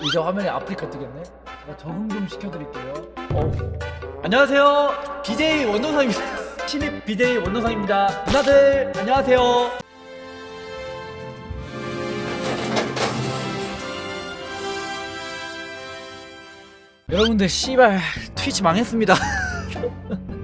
이제 화면에 아프리카 뜨겠네. 제가 적응 좀 시켜드릴게요. 어. 안녕하세요. BJ 원노상입니다. 신입 BJ 원노상입니다. 누나들 안녕하세요. 여러분들 씨발 트위치 망했습니다.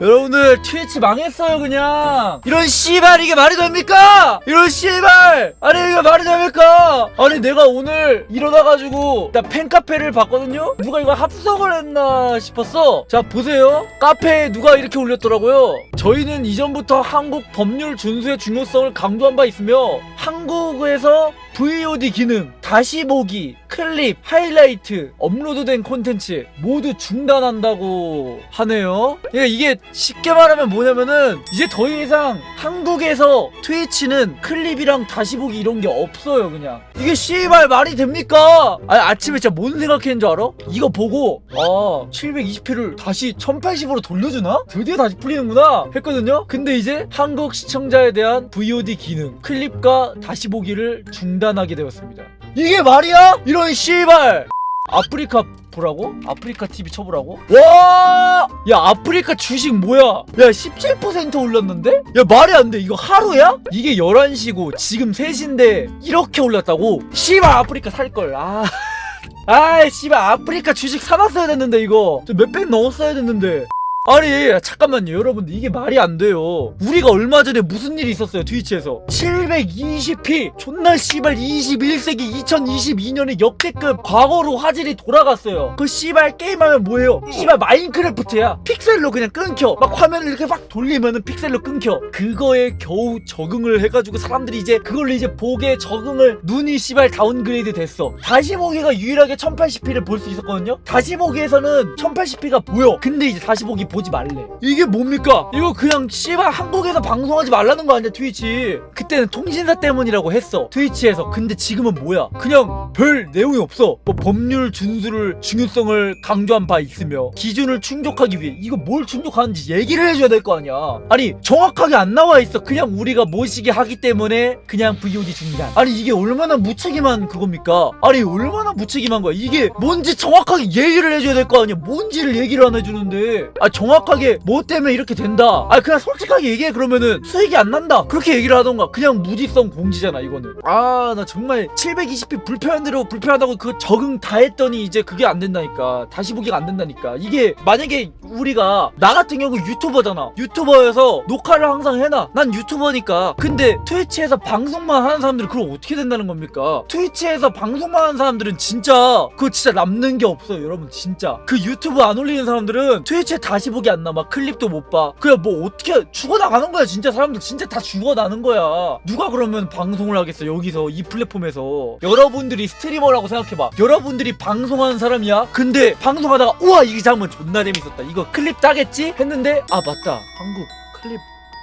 여러분들 트위치 망했어요 그냥. 이런 씨발 이게 말이 됩니까? 이런 씨발 아니 이게 말이 됩니까? 아니 내가 오늘 일어나가지고 나 팬카페를 봤거든요? 누가 이거 합성을 했나 싶었어. 자 보세요. 카페에 누가 이렇게 올렸더라고요. 저희는 이전부터 한국 법률 준수의 중요성을 강조한 바 있으며 한국에서 VOD 기능, 다시 보기, 클립, 하이라이트, 업로드된 콘텐츠 모두 중단한다고 하네요. 그러니까 이게 쉽게 말하면 뭐냐면은 이제 더 이상 한국에서 트위치는 클립이랑 다시 보기 이런 게 없어요, 그냥. 이게 씨발 말이 됩니까? 아니, 아침에 진짜 뭔 생각했는 줄 알아? 이거 보고 아, 720p를 다시 1080으로 돌려주나? 드디어 다시 풀리는구나 했거든요. 근데 이제 한국 시청자에 대한 VOD 기능, 클립과 다시 보기를 중단 하게 되었습니다. 이게 말이야? 이런 씨발! 아프리카 보라고? 아프리카 TV 쳐보라고? 와! 야 아프리카 주식 뭐야? 야 17% 올랐는데? 야 말이 안 돼. 이거 하루야? 이게 11시고 지금 3시인데 이렇게 올랐다고? 씨발 아프리카 살걸. 아. 아이 씨발 아프리카 주식 사놨어야 됐는데 이거 저 몇백 넣었어야 됐는데 아니 잠깐만요. 여러분들 이게 말이 안 돼요. 우리가 얼마 전에 무슨 일이 있었어요 트위치에서? 720p 존나 씨발 21세기 2022년의 역대급 과거로 화질이 돌아갔어요. 그 씨발 게임하면 뭐예요? 씨발 마인크래프트야. 픽셀로 그냥 끊겨. 막 화면을 이렇게 막 돌리면은 픽셀로 끊겨. 그거에 겨우 적응을 해가지고 사람들이 이제 그걸로 이제 보게 적응을 눈이 씨발 다운그레이드 됐어. 다시 보기가 유일하게 1080p를 볼 수 있었거든요. 다시 보기에서는 1080p가 보여. 근데 이제 다시 보기 보지 말래. 이게 뭡니까? 이거 그냥 씨발 한국에서 방송하지 말라는 거 아니야 트위치? 그때는 통신사 때문이라고 했어 트위치에서. 근데 지금은 뭐야? 그냥 별 내용이 없어. 뭐 법률 준수를 중요성을 강조한 바 있으며 기준을 충족하기 위해 이거 뭘 충족하는지 얘기를 해줘야 될 거 아니야. 아니 정확하게 안 나와 있어. 그냥 우리가 모시게 하기 때문에 그냥 VOD 중단. 아니 이게 얼마나 무책임한 그겁니까? 아니 얼마나 무책임한 거야? 이게 뭔지 정확하게 얘기를 해줘야 될 거 아니야. 뭔지를 얘기를 안 해주는데. 아 정확하게 뭐 때문에 이렇게 된다. 아 그냥 솔직하게 얘기해. 그러면은 수익이 안 난다. 그렇게 얘기를 하던가. 그냥 무지성 공지잖아 이거는. 아 나 정말 720p 불편한 대로 불편하다고 그 적응 다 했더니 이제 그게 안 된다니까. 다시 보기가 안 된다니까. 이게 만약에 우리가 나 같은 경우 유튜버잖아. 유튜버여서 녹화를 항상 해놔. 난 유튜버니까. 근데 트위치에서 방송만 하는 사람들은 그럼 어떻게 된다는 겁니까? 트위치에서 방송만 하는 사람들은 진짜 그거 진짜 남는 게 없어요 여러분. 진짜. 그 유튜브 안 올리는 사람들은 트위치에 다시 보기 안 남아 클립도 못 봐. 그냥 뭐 어떻게 죽어나가는 거야 진짜. 사람들 진짜 다 죽어나는 거야. 누가 그러면 방송을 하겠어 여기서 이 플랫폼에서? 여러분들이 스트리머라고 생각해봐. 여러분들이 방송하는 사람이야? 근데 방송하다가 우와 이 장면 존나 재밌었다. 이거 클립 따겠지? 했는데 아 맞다. 한국 클립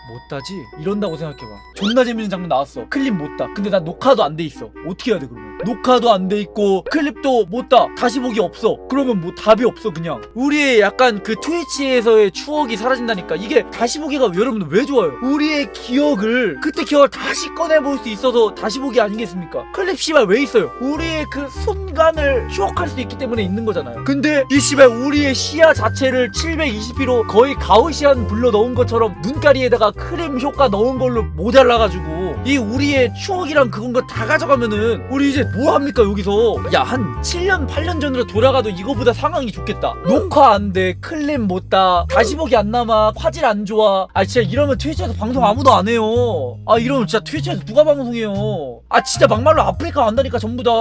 못 따지? 이런다고 생각해봐. 존나 재밌는 장면 나왔어. 클립 못따. 근데 나 녹화도 안 돼 있어. 어떻게 해야 돼 그러면 녹화도 안 돼 있고 클립도 못 따 다시 보기 없어. 그러면 뭐 답이 없어 그냥. 우리의 약간 그 트위치에서의 추억이 사라진다니까. 이게 다시 보기가 여러분들 왜 좋아요? 우리의 기억을 그때 기억을 다시 꺼내볼 수 있어서 다시 보기 아니겠습니까? 클립 씨발 왜 있어요? 우리의 그 순간을 추억할 수 있기 때문에 있는 거잖아요. 근데 이 씨발 우리의 시야 자체를 720p로 거의 가오시안 불러 넣은 것처럼 눈가리에다가 크림 효과 넣은 걸로 모자라가지고 이 우리의 추억이랑 그건 거 다 가져가면은 우리 이제 뭐 합니까 여기서? 야 한 7년 8년 전으로 돌아가도 이거보다 상황이 좋겠다. 녹화 안 돼 클립 못다 다시 보기 안 남아 화질 안 좋아. 아 진짜 이러면 트위치에서 방송 아무도 안 해요. 아 이러면 진짜 트위치에서 누가 방송해요? 아 진짜 막말로 아프리카 간다니까 전부 다.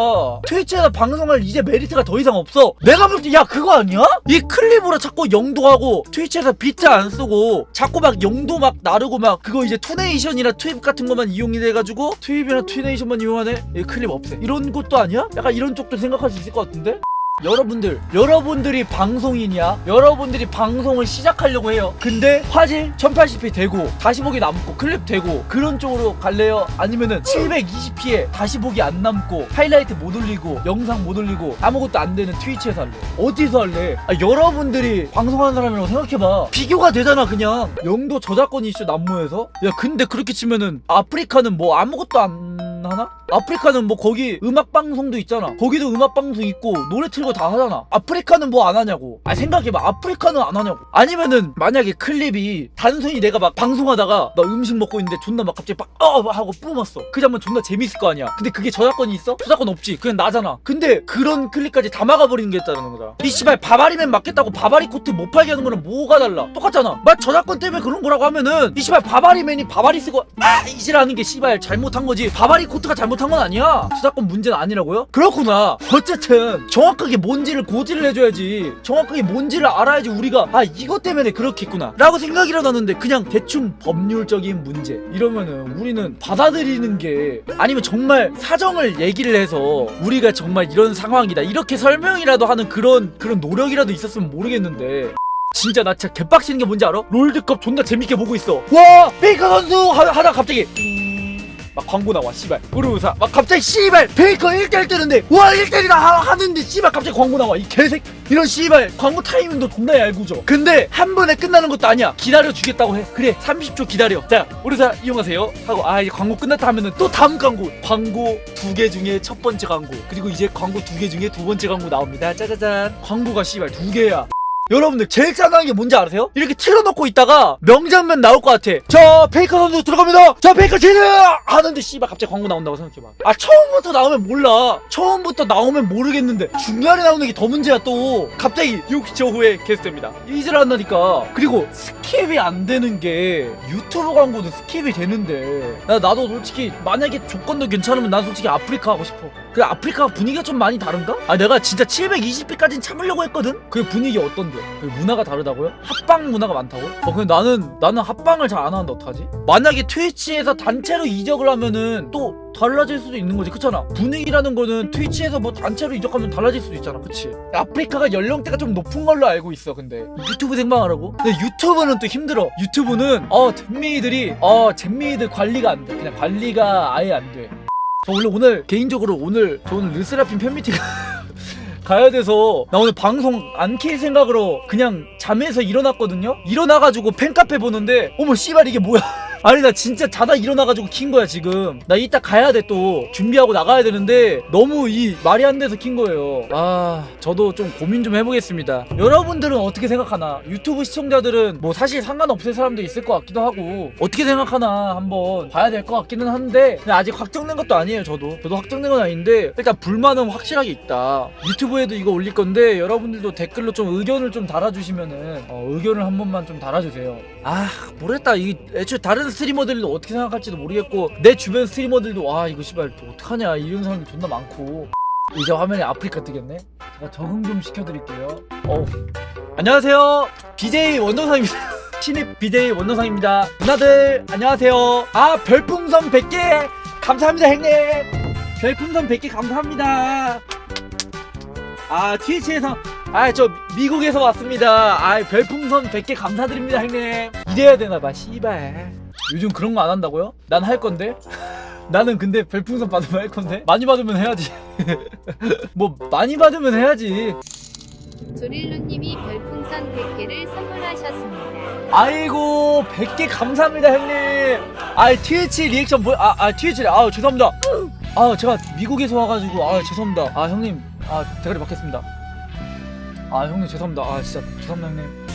트위치에서 방송할 이제 메리트가 더 이상 없어. 내가 볼 때 야 그거 아니야? 이 클립으로 자꾸 영도하고 트위치에서 비트 안 쓰고 자꾸 막 영도 막 나르고 막 그거 이제 투네이션이나 투입 같은 것만 이용 해가지고 투입이나 투네이션만 이용하네 이 클립 없애 이런 것도 아니야? 약간 이런 쪽도 생각할 수 있을 것 같은데? 여러분들, 여러분들이 방송인이야. 여러분들이 방송을 시작하려고 해요. 근데 화질 1080p 되고 다시 보기 남고 클립 되고 그런 쪽으로 갈래요? 아니면은 720p에 다시 보기 안 남고 하이라이트 못 올리고 영상 못 올리고 아무것도 안 되는 트위치에서 할래? 어디서 할래? 아, 여러분들이 방송하는 사람이라고 생각해봐. 비교가 되잖아 그냥. 영도 저작권 이슈 난무해서. 야 근데 그렇게 치면은 아프리카는 뭐 아무것도 안 하나? 아프리카는 뭐 거기 음악 방송도 있잖아. 거기도 음악 방송 있고 노래 틀고 다 하잖아. 아프리카는 뭐 안 하냐고. 아 생각해봐. 아프리카는 안 하냐고. 아니면은 만약에 클립이 단순히 내가 막 방송하다가 나 음식 먹고 있는데 존나 막 갑자기 막어! 하고 뿜었어. 그 장면 존나 재밌을 거 아니야. 근데 그게 저작권이 있어? 저작권 없지. 그냥 나잖아. 근데 그런 클립까지 다 막아버리는 게 있다는 거다. 이 씨발 바바리맨 맞겠다고 바바리 코트 못 팔게 하는 거랑 뭐가 달라? 똑같잖아. 막 저작권 때문에 그런 거라고 하면은 이 씨발 바바리맨이 바바리 쓰고 아! 이질하는 게 씨발 잘못한 거지. 바바리 코트가 잘못 한 건 아니야. 저작권 문제는 아니라고요? 그렇구나. 어쨌든 정확하게 뭔지를 고지를 해줘야지. 정확하게 뭔지를 알아야지 우리가 아 이것 때문에 그렇게 했구나. 라고 생각이라도 하는데 그냥 대충 법률적인 문제. 이러면은 우리는 받아들이는 게 아니면 정말 사정을 얘기를 해서 우리가 정말 이런 상황이다 이렇게 설명이라도 하는 그런 그런 노력이라도 있었으면 모르겠는데. 진짜 나 진짜 개빡치는 게 뭔지 알아? 롤드컵 존나 재밌게 보고 있어. 와 베이커 선수! 하, 하다 갑자기 막 광고 나와 씨발. 우르우사 막 갑자기 씨발 베이커 1대1 뜨는데 와 1대1이다 하는데 씨발 갑자기 광고 나와 이 개색 이런 씨발 광고 타이밍도 존나 얄궂어 근데 한 번에 끝나는 것도 아니야. 기다려 주겠다고 해. 그래 30초 기다려. 자 우르사 이용하세요. 하고 아 이제 광고 끝났다 하면은 또 다음 광고. 광고 두 개 중에 첫 번째 광고. 그리고 이제 광고 두 개 중에 두 번째 광고 나옵니다. 짜자잔. 광고가 씨발 두 개야 여러분들 제일 짜증나는 게 뭔지 아세요? 이렇게 틀어놓고 있다가 명장면 나올 것 같아. 저 페이커 선수 들어갑니다. 저 페이커 제드! 하는데 씨발 갑자기 광고 나온다고 생각해봐. 아 처음부터 나오면 몰라. 처음부터 나오면 모르겠는데 중간에 나오는 게 더 문제야 또. 갑자기 6초 후에 게스트입니다. 이질 한다니까. 그리고 스킵이 안 되는 게 유튜브 광고도 스킵이 되는데. 나, 나도 솔직히 만약에 조건도 괜찮으면 난 솔직히 아프리카 하고 싶어 그 아프리카 분위기가 좀 많이 다른가? 아 내가 진짜 720회까지는 참으려고 했거든? 그 분위기 어떤데? 그 문화가 다르다고요? 합방 문화가 많다고? 어 근데 나는 나는 합방을 잘 안 하는데 어떡하지? 만약에 트위치에서 단체로 이적을 하면은 또 달라질 수도 있는 거지 그렇잖아 분위기라는 거는 트위치에서 뭐 단체로 이적하면 달라질 수도 있잖아 그치 아프리카가 연령대가 좀 높은 걸로 알고 있어 근데 유튜브 생방하라고? 근데 유튜브는 또 힘들어 유튜브는 어 잼미이들이 어 잼미이들 관리가 안돼 그냥 관리가 아예 안돼 저 원래 오늘 개인적으로 오늘 저 오늘 르스라핀 팬미팅 가야 돼서 나 오늘 방송 안 킬 생각으로 그냥 잠에서 일어났거든요? 일어나가지고 팬카페 보는데 어머 씨발 이게 뭐야 아니 나 진짜 자다 일어나가지고 킨 거야 지금. 나 이따 가야 돼 또. 준비하고 나가야 되는데 너무 이 말이 안 돼서 킨 거예요. 아 저도 좀 고민 좀 해보겠습니다. 여러분들은 어떻게 생각하나? 유튜브 시청자들은 뭐 사실 상관없을 사람도 있을 것 같기도 하고 어떻게 생각하나 한번 봐야 될 것 같기는 한데 아직 확정된 것도 아니에요 저도. 저도 확정된 건 아닌데 일단 불만은 확실하게 있다. 유튜브에도 이거 올릴 건데 여러분들도 댓글로 좀 의견을 좀 달아주시면은 어, 의견을 한 번만 좀 달아주세요. 아 모르겠다. 이 애초에 다른 스트리머들도 어떻게 생각할지도 모르겠고 내 주변 스트리머들도 와 이거 씨발 또 어떡하냐 이런 사람들 존나 많고. 이제 화면에 아프리카 뜨겠네? 제가 적응 좀 시켜드릴게요. 어 안녕하세요. BJ 원동상입니다. 신입 BJ 원동상입니다. 누나들 안녕하세요. 아 별풍선 100개! 감사합니다 형님. 별풍선 100개 감사합니다. 아 트위치에서 아 저 미국에서 왔습니다. 아 별풍선 100개 감사드립니다 형님. 이래야 되나 봐 씨발 요즘 그런 거 안 한다고요? 난 할 건데? 나는 근데 별풍선 받으면 할 건데? 많이 받으면 해야지. 뭐 많이 받으면 해야지. 조릴루님이 별풍선 100개를 선물하셨습니다. 아이고 100개 감사합니다 형님. 아 트위치 리액션 뭐 아, 아 트위치 아 죄송합니다. 아 제가 미국에서 와가지고 아 죄송합니다. 아 형님 아 대가리 받겠습니다. 아 형님 죄송합니다. 아 진짜 죄송합니다 형님